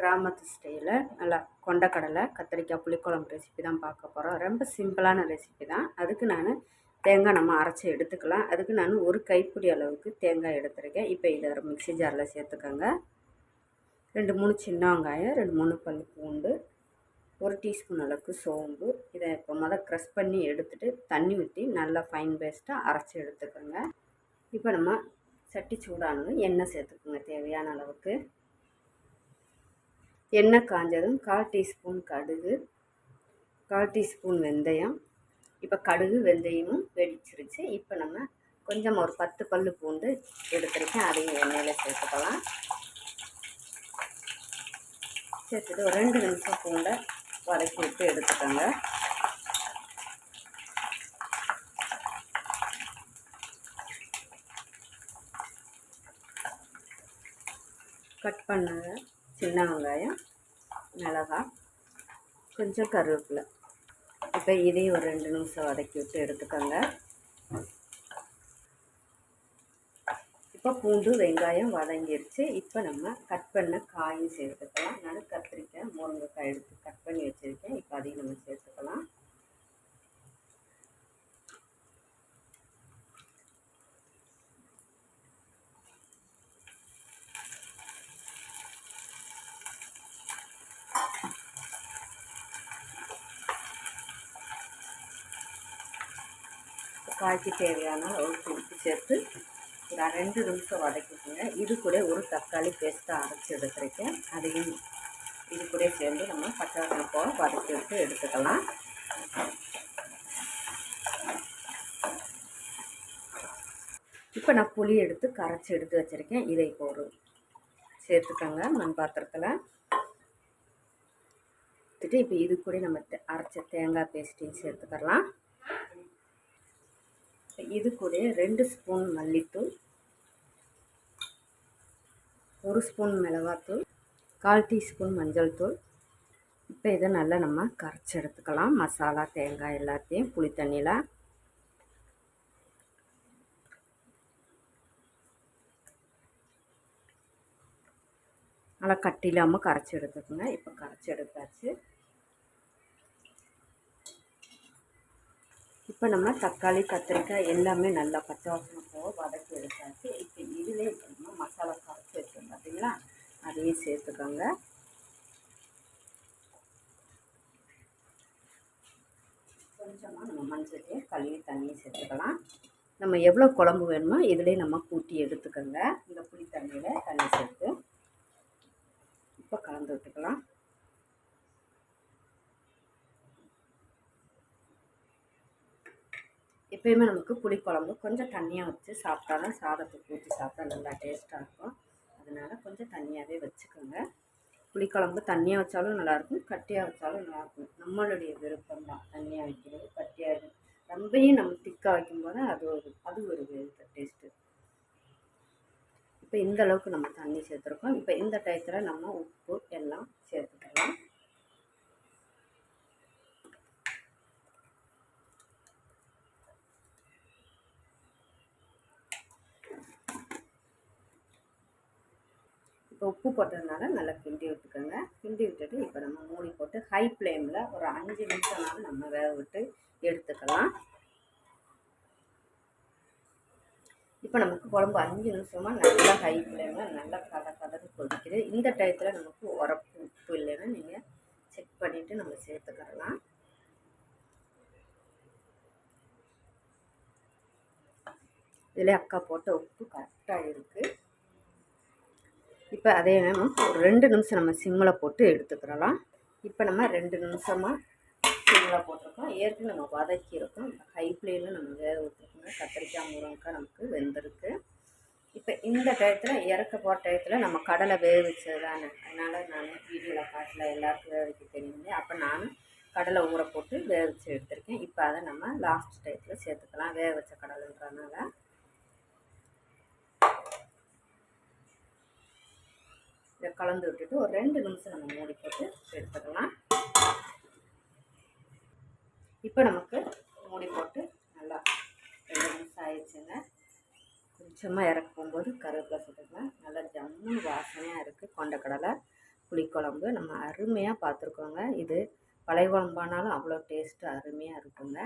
கிராமத்து ஸ்டைலில் நல்லா கொண்டக்கடலை கத்திரிக்காய் புளிக்குழம்பு ரெசிபி தான் பார்க்க போகிறோம் ரொம்ப சிம்பிளான ரெசிபி தான். அதுக்கு நான் தேங்காய் நம்ம அரைச்சி எடுத்துக்கலாம். அதுக்கு நான் ஒரு கைப்பிடி அளவுக்கு தேங்காய் எடுத்துருக்கேன். இப்போ இதை மிக்ஸி ஜாரில் சேர்த்துக்கோங்க. ரெண்டு மூணு சின்ன வெங்காயம் ரெண்டு மூணு பல் பூண்டு ஒரு டீஸ்பூன் அளவுக்கு சோம்பு. இதை இப்போ மொதல் க்ரஷ் பண்ணி எடுத்துகிட்டு தண்ணி ஊற்றி நல்லா ஃபைன் பேஸ்ட்டாக அரைச்சி எடுத்துக்கோங்க. இப்போ நம்ம சட்டி சூடானதும் எண்ணெய் சேர்த்துக்கோங்க தேவையான அளவுக்கு. எண்ணெய் காஞ்சதும் கால் டீஸ்பூன் கடுகு கால் டீஸ்பூன் வெந்தயம். இப்போ கடுகு வெந்தயமும் வெடிச்சிருச்சு. இப்போ நம்ம கொஞ்சம் ஒரு பத்து பல் பூண்டு எடுத்துருக்கேன். அதையும் எண்ணெயில் சேர்த்துக்கலாம். சேர்த்துட்டு ஒரு ரெண்டு நிமிஷம் பூண்டை வதக்கி விட்டு எடுத்துக்கோங்க. கட் பண்ணுங்கள் சின்ன வெங்காயம் மிளகாய் கொஞ்சம் கருவேப்பிலை. இப்போ இதையும் ஒரு ரெண்டு நிமிஷம் வதக்கி விட்டு எடுத்துக்கோங்க. இப்போ பூண்டு வெங்காயம் வதங்கிருச்சு. இப்போ நம்ம கட் பண்ண காயும் சேர்த்துக்கலாம். நான் கத்திரிக்காய் முருங்கைக்காய் எடுத்து கட் பண்ணி வச்சுருக்கேன். இப்போ அதையும் நம்ம சேர்த்துக்கலாம். காய்ச்சி தேவையான அளவுக்கு உப்பு சேர்த்து ஒரு ரெண்டு நிமிஷம் வதக்கிக்கோங்க. இது கூட ஒரு தக்காளி பேஸ்ட்டாக அரைச்சி எடுத்துருக்கேன். அதையும் இது கூட சேர்ந்து நம்ம பச்சை போக வதக்கி விட்டு எடுத்துக்கலாம். இப்போ நான் புளி எடுத்து கரைச்சி எடுத்து வச்சுருக்கேன். இதை இப்போ ஒரு சேர்த்துக்கோங்க மண் பாத்திரத்தில். எடுத்துட்டு இப்போ இது கூட நம்ம அரைச்ச தேங்காய் பேஸ்ட்டையும் சேர்த்துக்கலாம். இது கூட ரெண்டு ஸ்பூன் மல்லித்தூள் ஒரு ஸ்பூன் மிளகாத்தூள் கால் டீஸ்பூன் மஞ்சள் தூள். இப்போ இதை நல்லா நம்ம கரைச்சி எடுத்துக்கலாம். மசாலா தேங்காய் எல்லாத்தையும் புளி தண்ணியில். நல்லா கட்டி இல்லாமல் கரைச்சி எடுத்துக்கோங்க. இப்போ கரைச்சி எடுத்தாச்சு. இப்போ நம்ம தக்காளி கத்திரிக்காய் எல்லாமே நல்லா பச்சை வாசனை போக வதக்கி எடுத்தாச்சு. இப்போ இதிலே நம்ம மசாலா கரைச்சி வச்சோம் பார்த்தீங்களா அதையும் சேர்த்துக்கோங்க. கொஞ்சமாக நம்ம மஞ்சளையே கழுவி தண்ணியை சேர்த்துக்கலாம். நம்ம எவ்வளோ குழம்பு வேணுமோ இதிலே நம்ம கூட்டி எடுத்துக்கோங்க. இந்த புளி தண்ணியில் தண்ணி சேர்த்து இப்போ கலந்து விட்டுக்கலாம். எப்பயுமே நமக்கு புளிக்குழம்பு கொஞ்சம் தண்ணியாக வச்சு சாப்பிட்டா தான் சாதத்துக்கு ஊற்றி சாப்பிட்டா நல்லா டேஸ்ட்டாக இருக்கும். அதனால் கொஞ்சம் தண்ணியாகவே வச்சுக்கோங்க. புளிக்குழம்பு தண்ணியாக வச்சாலும் நல்லாயிருக்கும் கட்டியாக வச்சாலும் நல்லாயிருக்கும். நம்மளுடைய விருப்பம் தான் தண்ணியாக வைக்கிறது. கட்டியாக ரொம்பையும் நம்ம திக்காக வைக்கும்போது அது ஒரு அது ஒரு டேஸ்ட்டு இப்போ இந்த அளவுக்கு நம்ம தண்ணி சேர்த்துருக்கோம். இப்போ இந்த டயத்தில் நம்ம உப்பு எல்லாம் சேர்த்துக்கலாம் இப்போ உப்பு போட்டதுனால நல்லா கிண்டி விட்டுக்கோங்க. கிண்டி விட்டுட்டு இப்போ நம்ம மூடி போட்டு ஹை ஃப்ளேமில் ஒரு அஞ்சு நிமிஷம்னாலும் நம்ம வேக விட்டு எடுத்துக்கலாம். இப்போ நமக்கு குழம்பு அஞ்சு நிமிஷமாக நல்லா ஹை ஃப்ளேமில் நல்லா கதை கதக்கு கொதிக்குது. இந்த டயத்தில் நமக்கு உரப்பு உப்பு இல்லைன்னா நீங்கள் செக் பண்ணிவிட்டு நம்ம சேர்த்துக்கலாம். இதில் அக்கா போட்ட உப்பு கரெக்டாக இருக்குது இப்போ அதே நம்ம ஒரு ரெண்டு நிமிஷம் நம்ம சிம்மில் போட்டு எடுத்துக்கிறலாம். இப்போ நம்ம ரெண்டு நிமிஷமாக சிம்மில் போட்டிருக்கோம். ஏற்கனவே நம்ம வதக்கியிருக்கோம். ஹை ஃப்ளேமில் நம்ம வேக விட்டுருக்கோங்க கத்திரிக்காய் முருங்கக்காய் நமக்கு வெந்திருக்கு. இப்போ இந்த டயத்தில் இறக்க போகிற டயத்தில் நம்ம கடலை வேக வச்சது தானே அதனால் நான் வீடியோவில் காட்டில் எல்லாருக்கும் வேக வைக்க தெரியுமே. அப்போ நான் கடலை ஊற போட்டு வேக வச்சு எடுத்திருக்கேன். இப்போ அதை நம்ம லாஸ்ட் டயத்தில் சேர்த்துக்கலாம். வேக வச்ச கடலைன்றதுனால. இதை கலந்து விட்டுட்டு ஒரு ரெண்டு நிமிஷம் நம்ம மூடி போட்டு எடுத்துக்கலாம். இப்போ நமக்கு மூடி போட்டு நல்லா ரெண்டு நிமிஷம் ஆயிடுச்சுங்க. கொஞ்சமாக இறக்க போகும்போது கருவேப்பிலை போட்டுக்கலாம் நல்லா ஜம்மு வாசனையாக இருக்குது கொண்டக்கடலை புளிக்குழம்பு. நம்ம அருமையாக பார்த்துருக்கோங்க. இது பழைய குழம்பானாலும் அவ்வளோ டேஸ்ட்டு அருமையாக இருக்குங்க.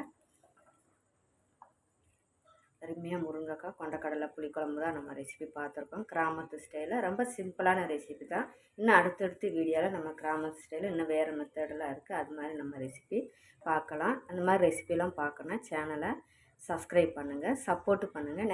அருமையாக முருங்கைக்காய் கொண்டக்கடலை புளிக்குழம்பு தான் நம்ம ரெசிபி பார்த்துருக்கோம். கிராமத்து ஸ்டைலில் ரொம்ப சிம்பிளான ரெசிபி தான். இன்னும் அடுத்தடுத்து வீடியோவில் நம்ம கிராமத்து ஸ்டைலில் இன்னும் வேறு மெத்தடெலாம் இருக்குது அது மாதிரி நம்ம ரெசிபி பார்க்கலாம். அந்த மாதிரி ரெசிபிலாம் பார்க்கணும் சேனலை சப்ஸ்கிரைப் பண்ணுங்கள் சப்போர்ட்டு பண்ணுங்கள் நிறைய